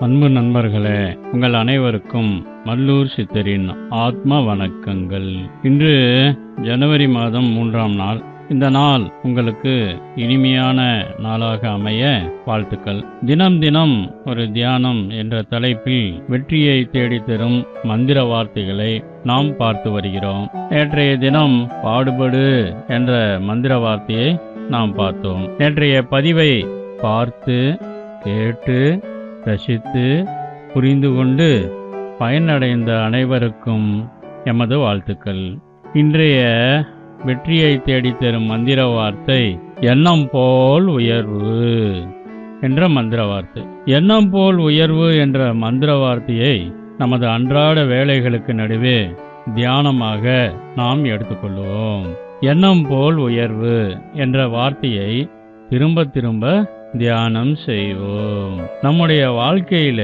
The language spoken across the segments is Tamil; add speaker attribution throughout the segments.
Speaker 1: அன்பு நண்பர்களே உங்கள் அனைவருக்கும் மல்லூர் சித்தரின் ஆத்ம வணக்கங்கள். இன்று ஜனவரி மாதம் மூன்றாம் நாள். இந்த நாள் உங்களுக்கு இனிமையான நாளாக அமைய வாழ்த்துக்கள். தினம் தினம் ஒரு தியானம் என்ற தலைப்பில் வெற்றியை தேடித் தரும் மந்திர வார்த்தைகளை நாம் பார்த்து வருகிறோம். நேற்றைய தினம் பாடுபடு என்ற மந்திர வார்த்தையை நாம் பார்த்தோம். நேற்றைய பதிவை பார்த்து கேட்டு ரசித்து புரிந்து கொண்டு பயனடைந்த அனைவருக்கும் எமது வாழ்த்துக்கள். இன்றைய வெற்றியை தேடித் தரும் மந்திர வார்த்தை எண்ணம் போல் உயர்வு என்ற மந்திர வார்த்தை. எண்ணம் போல் உயர்வு என்ற மந்திர வார்த்தையை நமது அன்றாட வேலைகளுக்கு நடுவே தியானமாக நாம் எடுத்துக்கொள்வோம். எண்ணம் போல் உயர்வு என்ற வார்த்தையை திரும்ப திரும்ப தியானம் செய்வோம். நம்முடைய வாழ்க்கையில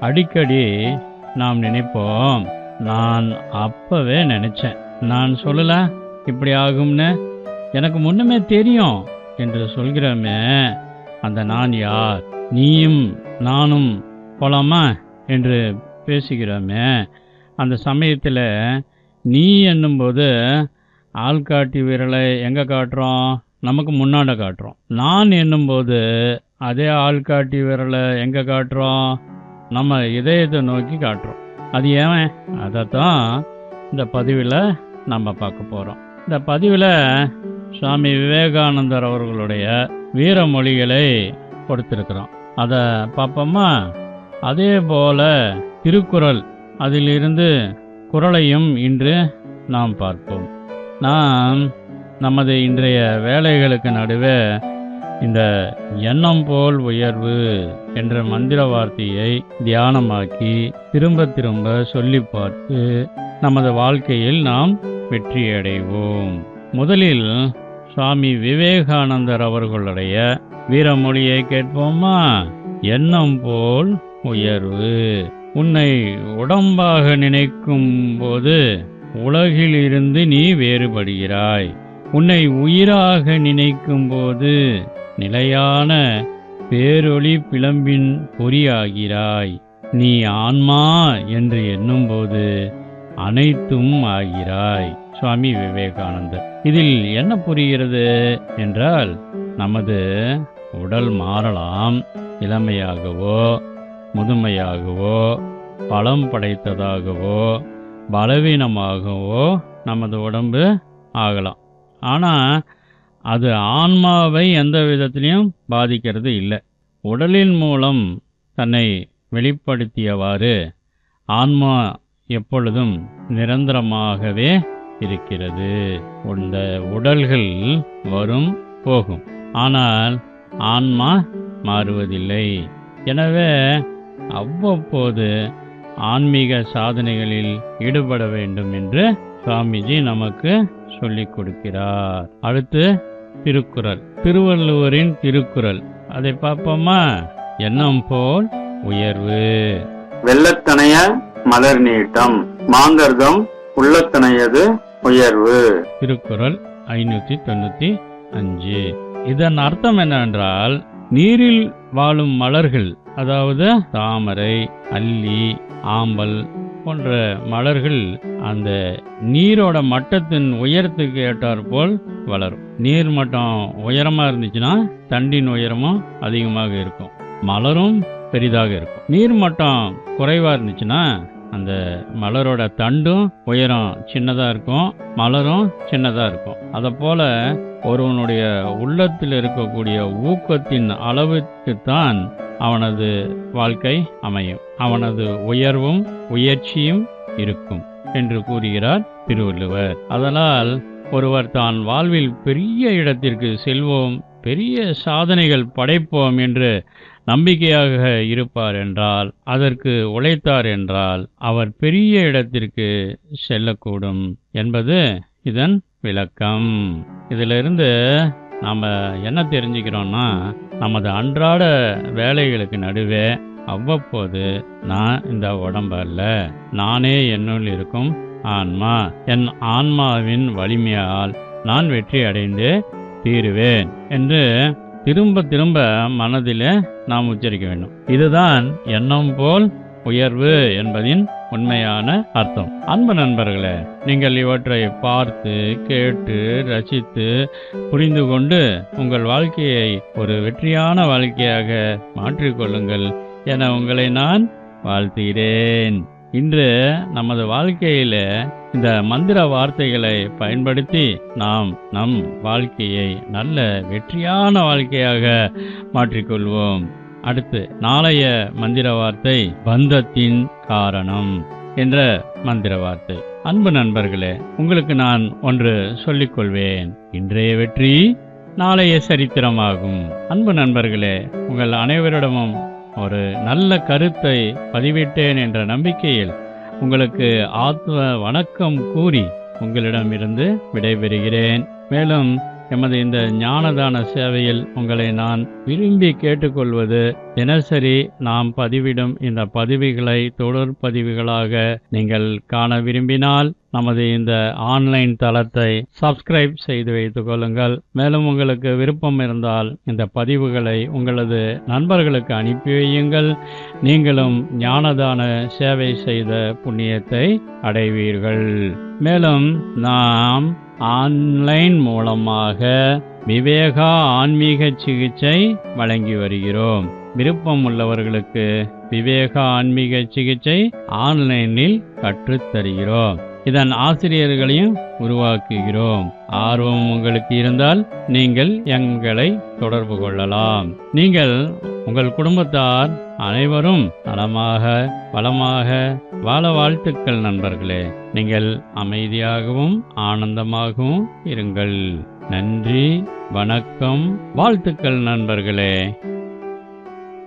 Speaker 1: அடிக்கடி நாம் நினைப்போம் நான் அப்பவே நினைச்சேன். நான் சொல்லல இப்படி ஆகும்னு. எனக்கு முன்னமே தெரியும் என்று சொல்கிறோமே அந்த நான் யார்? நீயும் நானும் போலாமா? என்று பேசுகிறோமே. அந்த சமயத்தில் நீ என்னும்போது ஆள்காட்டி விரலை எங்கே காட்டுறோம்? நமக்கு முன்னாடி காட்டுறோம். நான் என்னும்போது அதே ஆள்காட்டி விரலை எங்கே காட்டுறோம்? நம்ம இதயத்தை நோக்கி காட்டுறோம். அது ஏன்? அதைத்தான் இந்த பதிவில் நம்ம பார்க்க போகிறோம் இந்த பதிவில் சுவாமி விவேகானந்தர் அவர்களுடைய வீரமொழிகளை கொடுத்துருக்குறோம். அதை பார்ப்போமா? அதே போல் திருக்குறள் அதிலிருந்து குரலையும் இன்று நாம் பார்ப்போம். நாம் நமது இன்றைய வேலைகளுக்கு நடுவே இந்த எண்ணம் போல் உயர்வு என்ற மந்திர வார்த்தையை தியானமாக்கி திரும்ப திரும்ப சொல்லி பார்த்து நமது வாழ்க்கையில் நாம் வெற்றியடைவோம். முதலில் சுவாமி விவேகானந்தர் அவர்களுடைய வீரமொழியை கேட்போமா? எண்ணம் போல் உயர்வு. உன்னை உடம்பாக நினைக்கும் போது உலகில் இருந்து நீ வேறுபடுகிறாய். உன்னை உயிராக நினைக்கும் போது நிலையான பேரொளி பிளம்பின் பொறியாகிறாய். நீ ஆன்மா என்று எண்ணும்போது அனைத்தும் ஆகிறாய். சுவாமி விவேகானந்தர் இதில் என்ன புரிகிறது என்றால் நமது உடல் மாறலாம். இளமையாகவோ முதுமையாகவோ பலம் படைத்ததாகவோ பலவீனமாகவோ நமது உடம்பு ஆகலாம். ஆனால் அது ஆன்மாவை எந்த விதத்திலையும் பாதிக்கிறது இல்லை. உடலின் மூலம் தன்னை வெளிப்படுத்தியவாறு ஆன்மா எப்பொழுதும் நிரந்தரமாகவே இருக்கிறது. இந்த உடல்கள் வரும் போகும். ஆனால் ஆன்மா மாறுவதில்லை. எனவே அவ்வப்போது ஆன்மீக சாதனைகளில் ஈடுபட வேண்டும் என்று சுவாமிஜி நமக்கு சொல்லிக் கொடுக்கிறார். அடுத்து திருக்குறள். திருவள்ளுவரின் திருக்குறள். அதை பார்ப்போமா? எண்ணம் போல் உயர்வு.
Speaker 2: வெள்ளத்தனைய மலர் நீட்டம். மாந்தர்தம் உள்ளத்தனையது உயர்வு.
Speaker 1: திருக்குறள் ஐநூத்தி தொண்ணூத்தி அஞ்சு. இதன் அர்த்தம் என்னவென்றால் நீரில் வாழும் மலர்கள் அதாவது தாமரை அல்லி ஆம்பல் போன்ற மலர்கள் அந்த நீரோட மட்டத்தின் உயரத்துக்கு ஏற்றாற் போல் வளரும். நீர் மட்டம் உயரமா இருந்துச்சுன்னா தண்டின் உயரமும் அதிகமாக இருக்கும். மலரும் பெரிதாக இருக்கும். நீர் மட்டம் குறைவா இருந்துச்சுன்னா அந்த மலரோட தண்டும் உயரம் சின்னதா இருக்கும் மலரும் சின்னதா இருக்கும். அதை போல ஒருவனுடைய உள்ளத்தில் இருக்கக்கூடிய ஊக்கத்தின் அளவுக்குத்தான் அவனது வாழ்க்கை அமையும். அவனது உயர்வும் உயர்ச்சியும் இருக்கும் என்று கூறுகிறார் திருவள்ளுவர். அதனால் ஒருவர் தான் வாழ்வில் பெரிய இடத்திற்கு செல்வோம் பெரிய சாதனைகள் படைப்போம் என்று நம்பிக்கையாக இருப்பார் என்றால் அதற்கு உழைத்தார் என்றால் அவர் பெரிய இடத்திற்கு செல்லக்கூடும் என்பது இதன் விளக்கம். இதிலிருந்து நாம் என்ன தெரிஞ்சுக்கிறோன்னா நமது அன்றாட வேலைகளுக்கு நடுவே அவ்வப்போது நான் இந்த உடம்பு அல்ல. நானே என்னுள் இருக்கும் ஆன்மா. என் ஆன்மாவின் வலிமையால் நான் வெற்றி அடைந்து தீருவேன் என்று திரும்ப திரும்ப மனதில் நாம் உச்சரிக்க வேண்டும். இதுதான் எண்ணம் போல் உயர்வு என்பதின் உண்மையான அர்த்தம். அன்பு நண்பர்களே நீங்கள் இவற்றை பார்த்து கேட்டு ரசித்து புரிந்து கொண்டு உங்கள் வாழ்க்கையை ஒரு வெற்றியான வாழ்க்கையாக மாற்றிக்கொள்ளுங்கள் என உங்களை நான் வாழ்த்துகிறேன். இன்று நமது வாழ்க்கையில இந்த மந்திர வார்த்தைகளை பயன்படுத்தி நாம் நம் வாழ்க்கையை நல்ல வெற்றியான வாழ்க்கையாக மாற்றிக்கொள்வோம் அடுத்து நாளைய மந்திர வார்த்தை பந்தத்தின் காரணம் என்ற மந்திர வார்த்தை அன்பு நண்பர்களே உங்களுக்கு நான் ஒன்று சொல்லிக் கொள்வேன் இன்றைய வெற்றி நாளைய சரித்திரமாகும். அன்பு நண்பர்களே உங்கள் அனைவரிடமும் ஒரு நல்ல கருத்தை பதிவிட்டேன் என்ற நம்பிக்கையில் உங்களுக்கு ஆத்ம வணக்கம் கூறி உங்களிடமிருந்து விடைபெறுகிறேன். மேலும் எமது இந்த ஞானதான சேவையில் உங்களை நான் விரும்பி கேட்டுக்கொள்வது தினசரி நாம் பதிவிடும் இந்த பதிவுகளை தொடர் பதிவுகளாக நீங்கள் காண விரும்பினால் நமது இந்த ஆன்லைன் தளத்தை சப்ஸ்கிரைப் செய்து வைத்துக் கொள்ளுங்கள். மேலும் உங்களுக்கு விருப்பம் இருந்தால் இந்த பதிவுகளை உங்களது நண்பர்களுக்கு அனுப்பி வையுங்கள். நீங்களும் ஞானதான சேவை செய்த புண்ணியத்தை அடைவீர்கள். மேலும் நாம் ஆன்லைன் மூலமாக விவேகா ஆன்மீக சிகிச்சை வழங்கி வருகிறோம். விருப்பம் உள்ளவர்களுக்கு விவேகா ஆன்மீக சிகிச்சை ஆன்லைனில் கற்றுத்தருகிறோம் இதன் ஆசிரியர்களையும் உருவாக்குகிறோம். ஆர்வம் உங்களுக்கு இருந்தால் நீங்கள் எங்களை தொடர்பு கொள்ளலாம். நீங்கள் உங்கள் குடும்பத்தார் அனைவரும் நலமாக வளமாக வாழ வாழ்த்துக்கள் நண்பர்களே. நீங்கள் அமைதியாகவும் ஆனந்தமாகவும் இருங்கள். நன்றி வணக்கம் வாழ்த்துக்கள் நண்பர்களே.